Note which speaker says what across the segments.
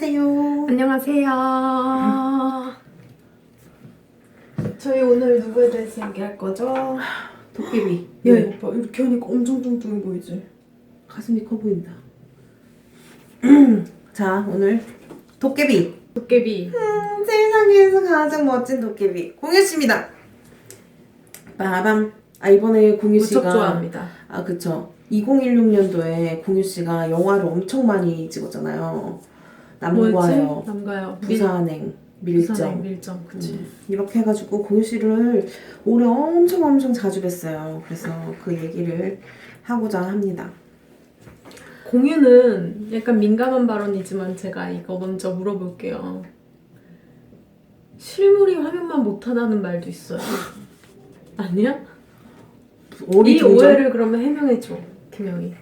Speaker 1: 안녕하세요.
Speaker 2: 안녕하세요. 저희 오늘 누구에 대해서 얘기할 거죠?
Speaker 1: 도깨비.
Speaker 2: 예,
Speaker 1: 예.
Speaker 2: 오빠 이렇게 하니까 엄청 뚱뚱해 보이지?
Speaker 1: 가슴이 커 보인다. 자, 오늘 도깨비.
Speaker 2: 도깨비.
Speaker 1: 음, 세상에서 가장 멋진 도깨비 공유 씨입니다. 빠밤. 아 이번에 공유
Speaker 2: 무척
Speaker 1: 씨가
Speaker 2: 좋아합니다.
Speaker 1: 아 그쵸. 2016년도에 공유 씨가 영화를 엄청 많이 찍었잖아요. 남과요?
Speaker 2: 남가요.
Speaker 1: 부산행, 밀정.
Speaker 2: 부산행 밀정. 그치.
Speaker 1: 음, 이렇게 해가지고 공유 씨를 올해 엄청 엄청 자주 뵀어요. 그래서 그 얘기를 하고자 합니다.
Speaker 2: 공유는 약간 민감한 발언이지만 제가 이거 먼저 물어볼게요. 실물이 화면만 못하다는 말도 있어요. 아니야? 이? 오해를 그러면 해명해줘, 김영희.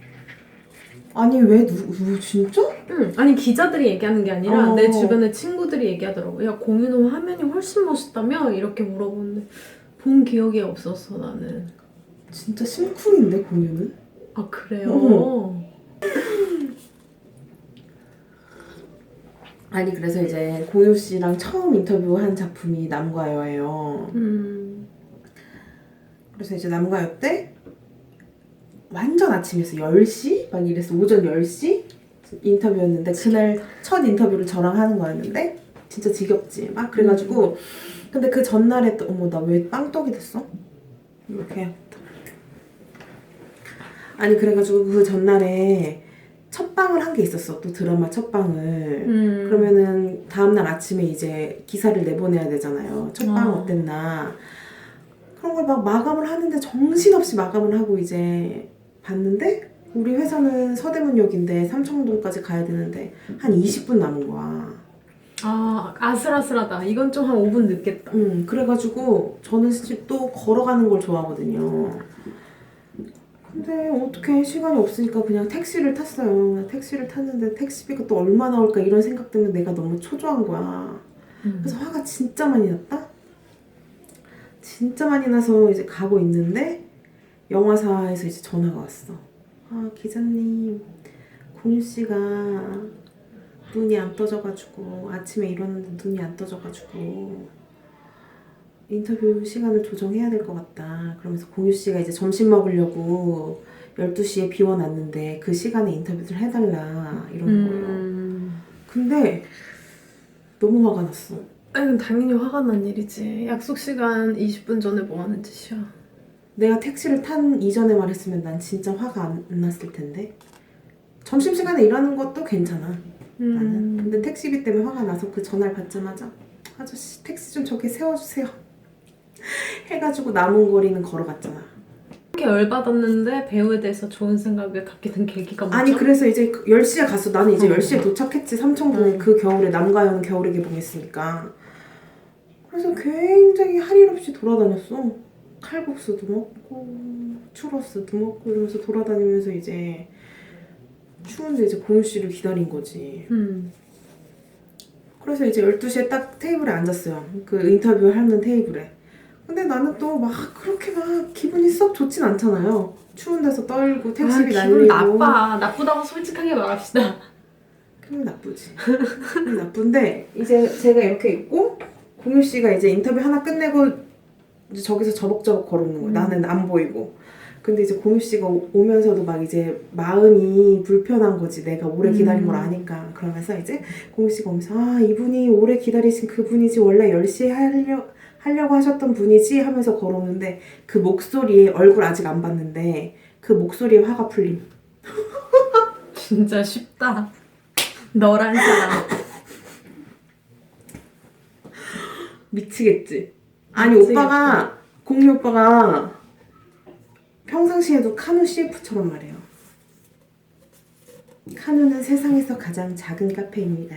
Speaker 1: 아니 왜 누, 누 진짜?
Speaker 2: 응, 아니 기자들이 얘기하는 게 아니라
Speaker 1: 어.
Speaker 2: 내 주변의 친구들이 얘기하더라고. 야 공유는 화면이 훨씬 멋있다며 이렇게 물어보는데 본 기억이 없었어 나는.
Speaker 1: 진짜 심쿵인데 공유는?
Speaker 2: 아 그래요?
Speaker 1: 어. 아니 그래서 이제 공유 씨랑 처음 인터뷰한 작품이 남과 여예요.
Speaker 2: 음,
Speaker 1: 그래서 이제 남과 여 때 완전 아침이었어 10시? 막 이랬어 오전 10시? 인터뷰였는데 그날 첫 인터뷰를 저랑 하는 거였는데 진짜 지겹지 막 그래가지고 근데 그 전날에 또 어머 나 왜 빵떡이 됐어? 이렇게 아니 그래가지고 그 전날에 첫 방을 한 게 있었어 또 드라마 첫 방을
Speaker 2: 음.
Speaker 1: 그러면은 다음날 아침에 이제 기사를 내보내야 되잖아요. 첫방
Speaker 2: 아.
Speaker 1: 어땠나. 그런 걸 막 마감을 하는데 정신없이 마감을 하고 이제 봤는데 우리 회사는 서대문역인데 삼청동까지 가야 되는데 한 20분 남은 거야.
Speaker 2: 아 아슬아슬하다. 이건 좀 한 5분 늦겠다.
Speaker 1: 음, 그래가지고 저는 사실 또 걸어가는 걸 좋아하거든요. 근데 어떻게 시간이 없으니까 그냥 택시를 탔어요. 택시를 탔는데 택시비가 또 얼마 나올까 이런 생각 때문에 내가 너무 초조한 거야.
Speaker 2: 음.
Speaker 1: 그래서 화가 진짜 많이 났다? 진짜 많이 나서 이제 가고 있는데 영화사에서 이제 전화가 왔어. 아 기자님 공유 씨가 눈이 안 떠져가지고 아침에 일어났는데 눈이 안 떠져가지고 인터뷰 시간을 조정해야 될 것 같다. 그러면서 공유 씨가 이제 점심 먹으려고 12시에 비워놨는데 그 시간에 인터뷰를 해달라 이러는 거예요.
Speaker 2: 음.
Speaker 1: 근데 너무 화가 났어.
Speaker 2: 아니 당연히 화가 난 일이지. 약속 시간 20분 전에 뭐 하는 짓이야.
Speaker 1: 내가 택시를 탄 이전에 말했으면 난 진짜 화가 안 났을 텐데 점심시간에 일하는 것도 괜찮아 나는
Speaker 2: 음.
Speaker 1: 근데 택시비 때문에 화가 나서 그 전화를 받자마자 아저씨 택시 좀 저기 세워주세요 해가지고 남은 거리는 걸어갔잖아
Speaker 2: 이렇게 열받았는데 배우에 대해서 좋은 생각을 갖게 된 계기가 뭐죠?
Speaker 1: 아니 그래서 이제 그 10시에 갔어 나는 이제
Speaker 2: 어.
Speaker 1: 10시에 도착했지 삼청동에
Speaker 2: 음.
Speaker 1: 그 겨울에 남가연 겨울에 개봉했으니까 그래서 굉장히 할 일 없이 돌아다녔어 칼국수도 먹고 추러스도 먹고 이러면서 돌아다니면서 이제 추운데 이제 공유 씨를 기다린 거지
Speaker 2: 음.
Speaker 1: 그래서 이제 12시에 딱 테이블에 앉았어요 그 인터뷰 하는 테이블에 근데 나는 또 막 그렇게 막 기분이 썩 좋진 않잖아요 추운 데서 떨고
Speaker 2: 아,
Speaker 1: 택시비
Speaker 2: 기분
Speaker 1: 날리고
Speaker 2: 나빠. 나쁘다고 솔직하게 말합시다.
Speaker 1: 기분이 나쁘지. 나쁜데 이제 제가 이렇게 있고 공유 씨가 이제 인터뷰 하나 끝내고 이제 저기서 저벅저벅 걸어오는 거야.
Speaker 2: 음.
Speaker 1: 나는 안 보이고. 근데 이제 공유 씨가 오- 오면서도 막 이제 마음이 불편한 거지. 내가 오래 기다린 걸
Speaker 2: 음.
Speaker 1: 아니까. 그러면서 이제 공유 씨가 오면서 아 이분이 오래 기다리신 그분이지 원래 10시에 하려, 하려고 하셨던 분이지 하면서 걸어오는데 그 목소리에 얼굴 아직 안 봤는데 그 목소리에 화가 풀림.
Speaker 2: 진짜 쉽다. 너란 사람.
Speaker 1: 미치겠지. 아니
Speaker 2: 미치겠다.
Speaker 1: 오빠가 공유 오빠가 평상시에도 카누 CF처럼 말해요. 카누는 세상에서 가장 작은 카페입니다.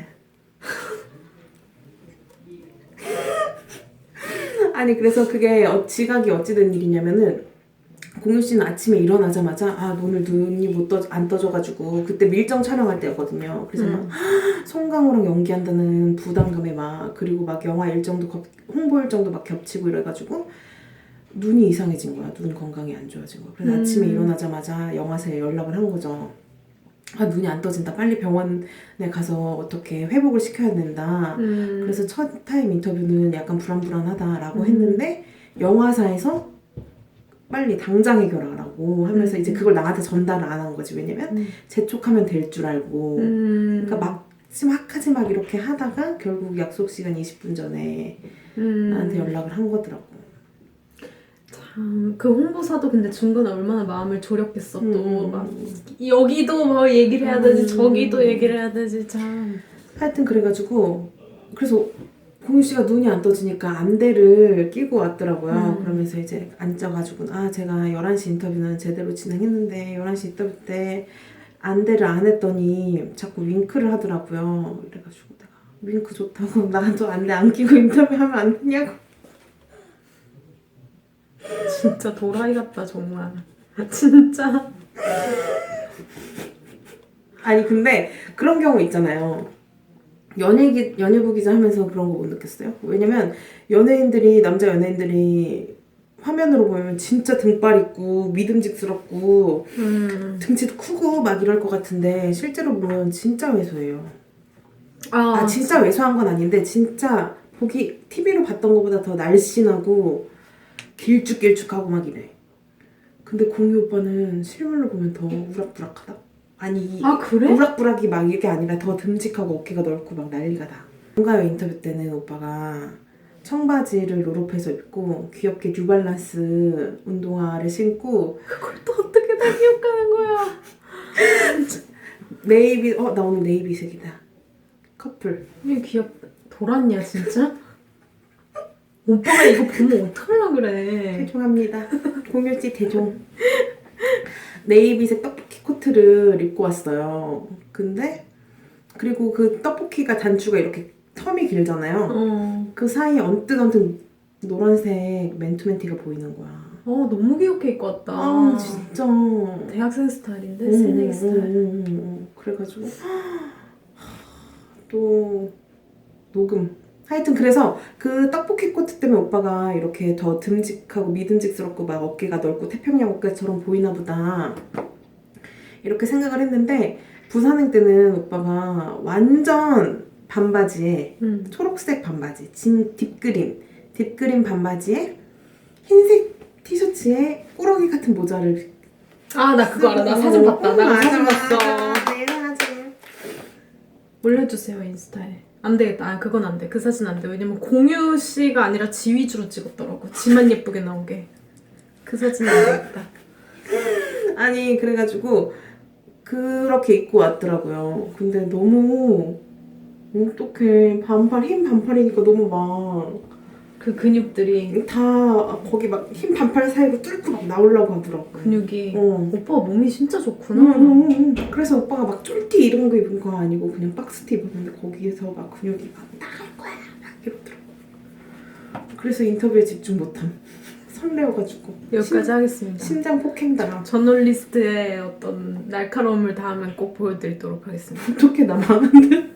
Speaker 1: 아니 그래서 그게 어, 지각이 어찌된 일이냐면은 공유 씨는 아침에 일어나자마자 아 오늘 눈이 못떠안 떠져가지고 그때 밀정 촬영할 때였거든요. 그래서 막
Speaker 2: 음.
Speaker 1: 송강호랑 연기한다는 부담감에 막 그리고 막 영화 일정도 겹- 홍보 일정도 막 겹치고 이래가지고 눈이 이상해진 거야. 눈 건강이 안 좋아진 거야. 그래서
Speaker 2: 음.
Speaker 1: 아침에 일어나자마자 영화사에 연락을 한 거죠. 아 눈이 안 떠진다. 빨리 병원에 가서 어떻게 회복을 시켜야 된다.
Speaker 2: 음.
Speaker 1: 그래서 첫 타임 인터뷰는 약간 불안불안하다라고
Speaker 2: 음.
Speaker 1: 했는데 영화사에서 빨리 당장 해결하라고 하면서
Speaker 2: 음.
Speaker 1: 이제 그걸 나한테 전달을 안 한 거지. 왜냐면
Speaker 2: 음.
Speaker 1: 재촉하면 될 줄 알고.
Speaker 2: 음.
Speaker 1: 그러니까 막지막하지 막 이렇게 하다가 결국 약속 시간 20분 전에
Speaker 2: 음.
Speaker 1: 나한테 연락을 한 거더라고.
Speaker 2: 참, 그 홍보사도 근데 중간에 얼마나 마음을 졸였겠어 또
Speaker 1: 음.
Speaker 2: 막 여기도 뭐 얘기를 해야 되지
Speaker 1: 음.
Speaker 2: 저기도 얘기를 해야 되지 참
Speaker 1: 하여튼 그래가지고 그래서 공유 씨가 눈이 안 떠지니까 안대를 끼고 왔더라고요.
Speaker 2: 음.
Speaker 1: 그러면서 이제 앉아가지고 아 제가 11시 인터뷰는 제대로 진행했는데 11시 인터뷰 때 안대를 안 했더니 자꾸 윙크를 하더라고요. 그래가지고 내가 윙크 좋다고 나도 안대 안 끼고 인터뷰하면 안 되냐고.
Speaker 2: 진짜 도라이 같다 정말 진짜
Speaker 1: 아니 근데 그런 경우 있잖아요. 연예기 연예부 기자 하면서 그런 거 못 느꼈어요. 왜냐면 연예인들이 남자 연예인들이 화면으로 보면 진짜 등발 있고 믿음직스럽고
Speaker 2: 음.
Speaker 1: 등치도 크고 막 이럴 것 같은데 실제로 보면 진짜 왜소해요.
Speaker 2: 아,
Speaker 1: 아 진짜 왜소한 건 아닌데 진짜 보기 TV로 봤던 것보다 더 날씬하고 길쭉길쭉하고 막 이래. 근데 공유 오빠는 실물로 보면 더 우락부락하다. 아니
Speaker 2: 아 그래?
Speaker 1: 우락부락이 막 이게 아니라 더 듬직하고 어깨가 넓고 막 난리가 나. 뭔가요 인터뷰 때는 오빠가 청바지를 롤업해서 입고 귀엽게 뉴발란스 운동화를 신고
Speaker 2: 그걸 또 어떻게 다 기억하는 거야
Speaker 1: 네이비 어 나 오늘 네이비색이다. 커플.
Speaker 2: 왜 귀엽다 돌았냐 진짜? 오빠가 이거 보면 어떡하려 그래
Speaker 1: 죄송합니다. 공유지 대종. 네이비색 떡볶이 코트를 입고 왔어요. 근데 그리고 그 떡볶이가 단추가 이렇게 텀이 길잖아요.
Speaker 2: 어.
Speaker 1: 그 사이에 언뜻 언뜻 노란색 맨투맨티가 보이는 거야.
Speaker 2: 어 너무 귀엽게 입고 왔다
Speaker 1: 아 진짜.
Speaker 2: 대학생 스타일인데
Speaker 1: 음,
Speaker 2: 새내기
Speaker 1: 음,
Speaker 2: 스타일
Speaker 1: 음, 음, 음. 그래가지고 또 녹음. 하여튼 그래서 그 떡볶이 코트 때문에 오빠가 이렇게 더 듬직하고 믿음직스럽고 막 어깨가 넓고 태평양 어깨처럼 보이나 보다 이렇게 생각을 했는데 부산행 때는 오빠가 완전 반바지에
Speaker 2: 음.
Speaker 1: 초록색 반바지, 진 딥그린, 딥그린 반바지에 흰색 티셔츠에 꾸러기 같은 모자를
Speaker 2: 아 나 그거 알아. 나 사진 봤다. 나 사진 봤어.
Speaker 1: 내 사진.
Speaker 2: 올려주세요 인스타에. 안 되겠다. 아 그건 안돼. 그 사진 안돼. 왜냐면 공유 씨가 아니라 지 위주로 찍었더라고. 지만 예쁘게 나오게. 그 사진은 안 되겠다.
Speaker 1: 아니 그래가지고 그렇게 입고 왔더라고요. 근데 너무 어떡해 반팔 흰 반팔이니까 너무
Speaker 2: 막다그 근육들이
Speaker 1: 거기 막 흰 반팔 사이로 뚫고 막 나오려고 하더라고.
Speaker 2: 근육이
Speaker 1: 어.
Speaker 2: 오빠가 몸이 진짜
Speaker 1: 응,
Speaker 2: 좋구나
Speaker 1: 응, 응, 응. 그래서 오빠가 막 쫄티 이런 거 입은 거 아니고 그냥 박스티 입었는데 거기에서 막 근육이 막 나갈 거야 막 이러더라고. 그래서 인터뷰에 집중 못함. 설레어가지고.
Speaker 2: 여기까지 하겠습니다
Speaker 1: 심, 장 폭행당함.
Speaker 2: 저널리스트의 어떤 날카로움을 다음엔 꼭 보여드리도록 하겠습니다
Speaker 1: 어떻게 나 많은데?